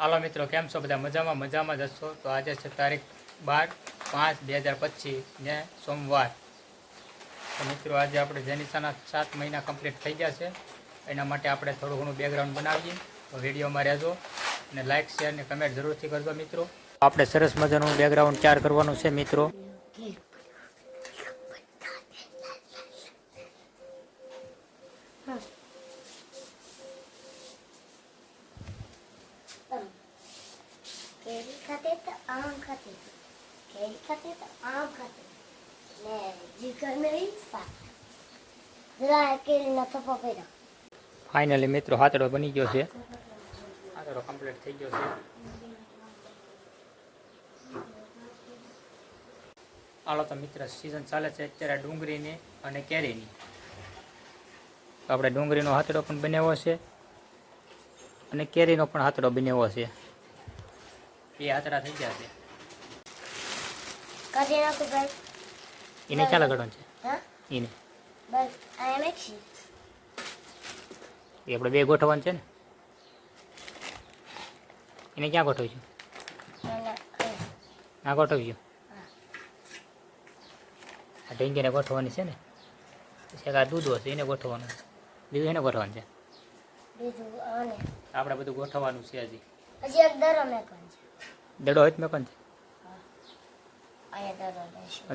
હાલો મિત્રો, કેમ છો બધા? મજામાં મજામાં જ હશો? તો આજે છે તારીખ બાર પાંચ બે હજાર પચીસ ને સોમવાર. તો મિત્રો, આજે આપણે જેનિસાના સાત મહિના કમ્પ્લીટ થઈ ગયા છે. એના માટે આપણે થોડું ઘણું બેકગ્રાઉન્ડ બનાવીએ. તો વિડીયોમાં રહેજો અને લાઇક શેર ને કમેન્ટ જરૂરથી કરજો મિત્રો. આપણે સરસ મજાનું બેકગ્રાઉન્ડ તૈયાર કરવાનું છે મિત્રો. ખાતે આમ ખાતે કેરી ખાતે તો આમ ખાતે ને જીગર મેરી સાથ જરા કેરીનો થપ્પો કર્યો ફાઇનલી મિત્રો હાથડો બની ગયો છે. હાથડો કમ્પ્લીટ થઈ ગયો છે. હાલો તો મિત્ર સિઝન ચાલે છે. અત્યારે ડુંગળીની અને કેરીની. તો આપણે ડુંગળીનો હાથડો પણ બનાવ્યો છે અને કેરીનો પણ હાથડો બનાવ્યો છે. એ આતરા થઈ ગયા છે કાઢી નાખું ભાઈ. એને ક્યાં લગાડવાનું છે? હા? એને. બસ આ એમ એક્શન એ આપણે બે ગોઠવવાનું છે ને? એને ક્યાં ગોઠવીશું? આ ગોઠવીશું? આ ઢીંગીને ગોઠવવાની છે ને? પછી આ દૂધ હશે એને ગોઠવવાનું બીજું એને ગોઠવવાનું છે? આપણે બધું ગોઠવવાનું છે હજી. હજી એક દરો મેકવાનું છે. દડો હોય મેં કોણ છે?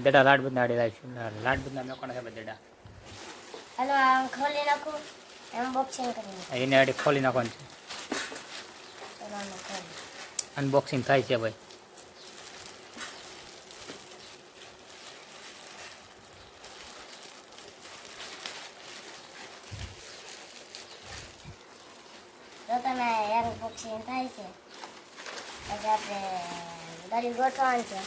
દડા લાડ બધા આડી લાવીશું લાડ બધા મેં કોણ છે દડા? હેલો આમ ખોલી નાખું. અનબોક્સિંગ કરી એને આડી ખોલી નાખવાનું છે. અનબોક્સિંગ થાય છે ભાઈ. તો તમે અનબોક્સિંગ થાય છે. પછી આપણે દરી ગોઠવાનું છે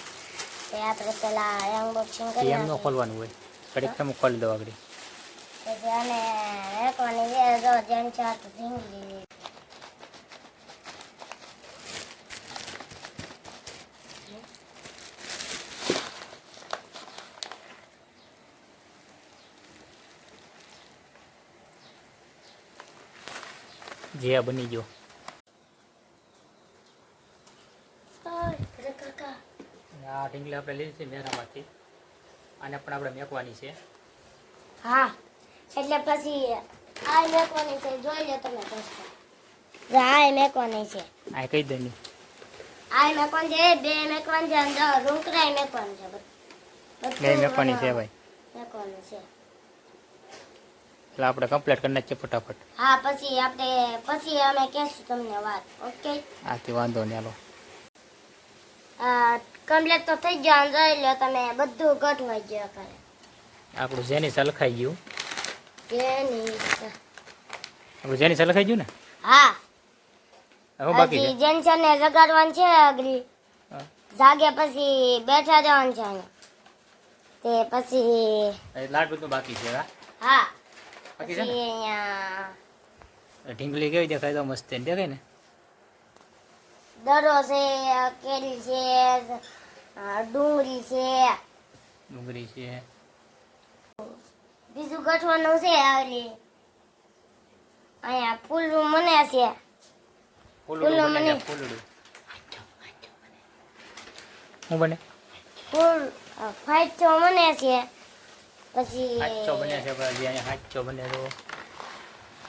તે આપણે પેલા અનબોક્સિંગ કરી એમ ખોલવાનું હોય ઘડીક તમે ખોલી દો આગળ પછી આને એકવાની છે જો જેમ છે આ તો ઢીંગલી જે આ બની ગયો ઓય, અરે કાકા અને આ ઢીંગલી આપણે લીધી છે મેરામાંથી. આને પણ આપણે મેકવાની છે. હા એટલે પછી આ મેકવાની છે જોઈ લો તમે દોસ્તો. આ મેકવાની છે. આ કઈ દે આ મેકવાની છે બે મેકવાની છે અને રૂંકરાય મેકવાની છે. બે મેકવાની છે ભાઈ. મેકવાની છે. એટલે આપણે કમ્પ્લીટ કરી નાખીએ ફટાફટ. હા પછી આપણે પછી અમે કહેશું તમને વાત ઓકે? આથી વાંધો નહીં હાલો. કમ્પ્લીટ તો થઈ ગયો જોઈ લો તમે બધું ગોઠવાઈ ગયો કરે આપણું જેની સલખાઈ ગયું. જેની આપણું જેની સલખાઈ ગયું ને? હા. હવે બાકી હજી છે? ને જગાડવાનું છે અગરી. જાગે પછી બેઠા જવાનું છે તે પછી લાડ બધું બાકી છે હા? બાકી છે અહીંયા ઢીંગલી કેવી દેખાય તો મસ્ત દેખાય ને? દરો છે કેરી છે ડુંગળી છે. ડુંગળી છે. બીજું ગઠવાનું છે આવલી અહીંયા ફૂલ મને છે. ફૂલડું મને. ફૂલડું. હું બને? ફૂલ અ, મને છે. પછી હાચો બને છે પછી અહીંયા હાચો બને તો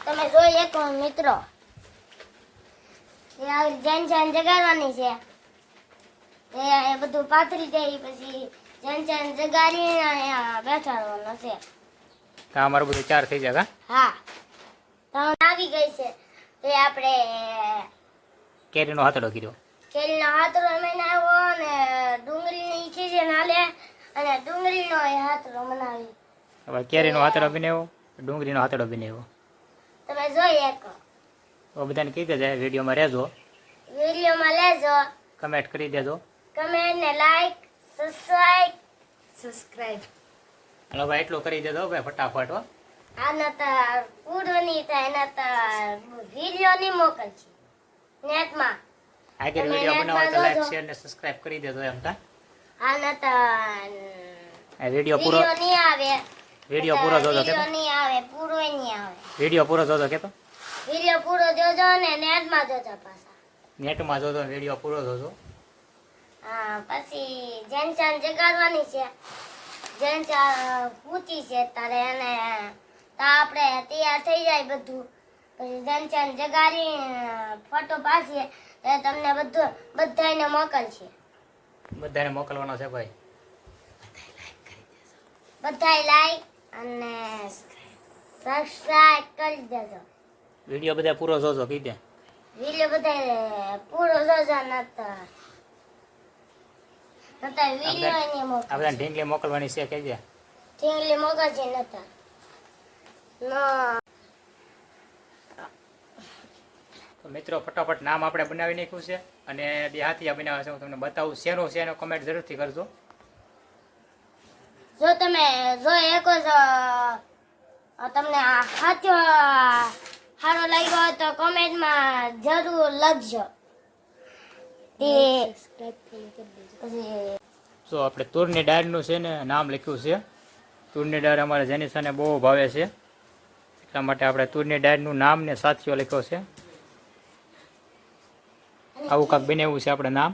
તમે જોઈ શકો મિત્રો. એ જૈન જૈન જગાડવાની છે. એ બધું પાથરી જાય પછી જૈન જૈન અહીંયા બેઠાડવાનો છે. તો અમારું બધું ચાર થઈ જાય હા. તો આવી ગઈ છે. તે આપણે કેરીનો હાથડો કીધો કેરીનો હાથડો મને આવ્યો અને ડુંગળીની ખીચી નાલે અને ડુંગળીનો એ હાથડો મનાવી હવે કેરીનો હાથડો બનાવ્યો ડુંગળીનો હાથડો બનાવ્યો. તમે જોઈ શકો. તો બધાને કહી દેજે વિડીયોમાં રહેજો. વિડીયોમાં લેજો કમેન્ટ કરી દેજો. કમેન્ટ ને લાઈક સબસ્ક્રાઇબ સબસ્ક્રાઇબ હાલો ભાઈ એટલું કરી દેજો ભાઈ ફટાફટ હો. આના તો પૂરું નહીં થાય એના તો વીડિયો નહીં મોકલશે. નેટમાં. આગળ વીડિયો બનાવવા તો લાઈક શેર ને સબસ્ક્રાઇબ કરી દેજો એમ તા આના તો આ વીડિયો પૂરો વીડિયો નહીં આવે. વીડિયો પૂરો જોજો કે કેતો. નહીં આવે પૂરો નહીં આવે. વીડિયો પૂરો જોજો કેતો. વીડિયો પૂરો જોજો ને નેટમાં જોજો પાછા. નેટમાં જોતો વિડિયો પૂરો જોજો. હા પછી જેન્સન જગાડવાની છે જેનચા પૂછી છે તારે એને તો આપણે તૈયાર થઈ જાય બધું. પછી જેન્સન જગાડી ફોટો પાસીએ તો તમને બધું બધાને મોકલશે. બધાને મોકલવાનો છે ભાઈ. બધાય લાઈક અને સબસ્ક્રાઇબ કરી દેજો. વીડિયો બધા પૂરો જોજો કીધે વીડિયો બધા પૂરો જોજો નતા નતા વીડિયો ને મોકલ આપણે ઢીંગલી મોકલવાની છે કહેજે ઢીંગલી મોકલજે નતા નો. તો મિત્રો ફટાફટ નામ આપણે બનાવી નાખ્યું છે અને બે હાથિયા બનાવ્યા છે. હું તમને બતાવું શેનો છે એનો કમેન્ટ જરૂરથી કરજો. જો તમે જો એક જ તમને આ હાથ્યો સારો લાગ્યો તો કોમેન્ટમાં જરૂર લખજો. તે આપણે તુરની દાળનું છે ને નામ લખ્યું છે. તુરની દાળ અમારે જેનિસાને બહુ ભાવે છે. એટલા માટે આપણે તુરની દાળનું નામ ને સાથીઓ લખ્યો છે. આવું કાંક બનાવ્યું છે આપણે નામ.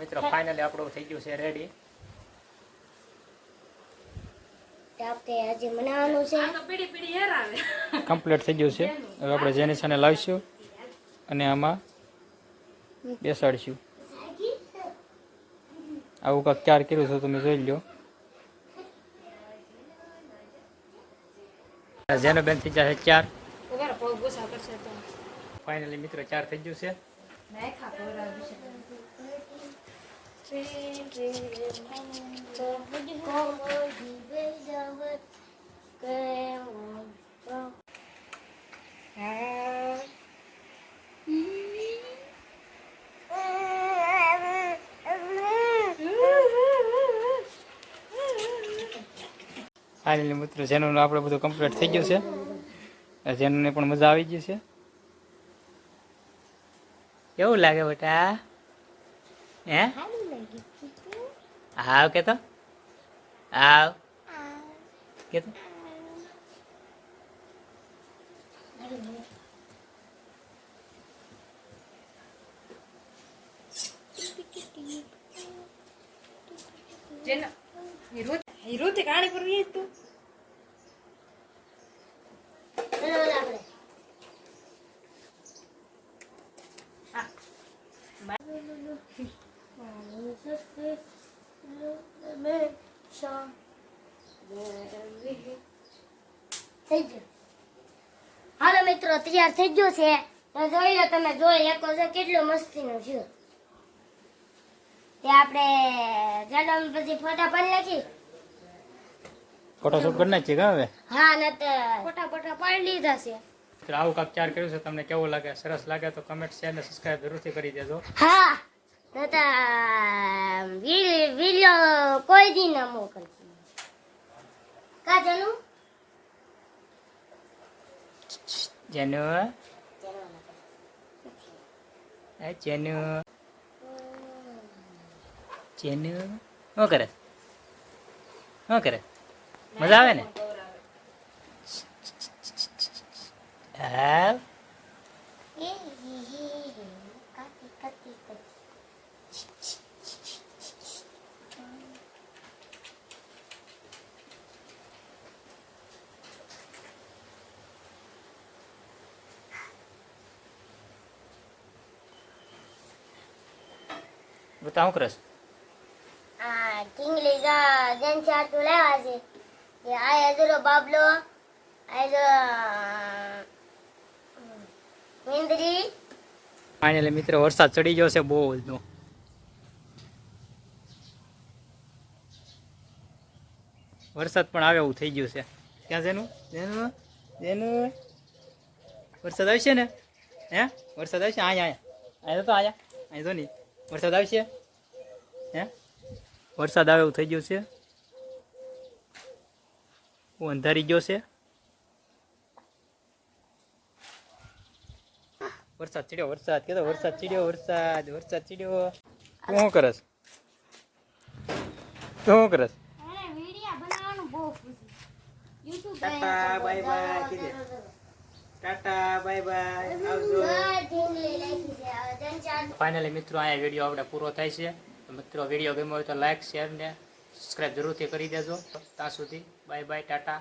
મિત્રો ફાઇનલી આપણું થઈ ગયું છે રેડી તે આપણે આજે મનાવવાનું છે કમ્પ્લીટ થઈ ગયું છે હવે આપણે જેનિસાને લાવીશું અને આમાં બેસાડીશું આવું કાંક ચાર કર્યું છે તમે જોઈ લો જેનો બેન થઈ જશે ચાર ફાઇનલી મિત્રો ચાર થઈ ગયું છે ફાઇનલી મિત્રો જેનું આપણે બધું કમ્પ્લીટ થઈ ગયું છે. જેનું પણ મજા આવી ગઈ છે. કેવું લાગે બેટા? હે? આવ કે તો આવ કે તો જેના હીરો તે કાણી પર ગઈ તું. થઈ ગયું. હાલો મિત્રો તૈયાર થઈ ગયો છે. તો જોઈ લો તમે જોઈ શકો છો કેટલું મસ્તીનું છે. તે આપણે જન્મ પછી ફોટા પાડી નાખી. ફોટો શૂટ કરી નાખીએ કા હવે? હા ને તો ફોટા ફોટા પાડી લીધા છે. તો આવું કાક ચાર કર્યું છે તમને કેવું લાગે સરસ લાગે તો કમેન્ટ શેર ને સબસ્ક્રાઇબ જરૂરથી કરી દેજો. હા નતા વિડિયો કોઈ દી ના મોકલતી. કા જનુ? જેનું? જેનું? જેનું? શું કરે? શું કરે? મજા આવે ને? હા એ હી હી હી કાતી કાતી કાતી બતાવ શું કરે છે? આ ઢીંગલી જા જેન ચાટુ લેવા છે. કે આ હજરો બાબલો હજરો મિંદરી. ફાઇનલી મિત્રો વરસાદ ચડી ગયો છે બહુ જ વરસાદ પણ આવે એવું થઈ ગયું છે. ક્યાં જેનું? જેનું? જેનું? વરસાદ આવશે ને? હે? વરસાદ આવશે? અહીંયા અહીંયા. અહીંયા તો અહીંયા અહીં તો નહીં. વરસાદ આવશે? હે? વરસાદ આવે એવું થઈ ગયો છે? અંધારી ગયો છે? વરસાદ ચીડ્યો વરસાદ કેતો વરસાદ ચીડ્યો વરસાદ વરસાદ ચીડ્યો. તું શું કરસ તું શું કરસ અરે વિડિયા ટાટા, બાય બાય આવજો. ફાઇનલી મિત્રો અહીંયા વીડિયો આપણે પૂરો થાય છે. મિત્રો વીડિયો ગમ્યો હોય તો લાઈક શેર ને સબસ્ક્રાઈબ જરૂરથી કરી દેજો. ત્યાં સુધી બાય બાય ટાટા.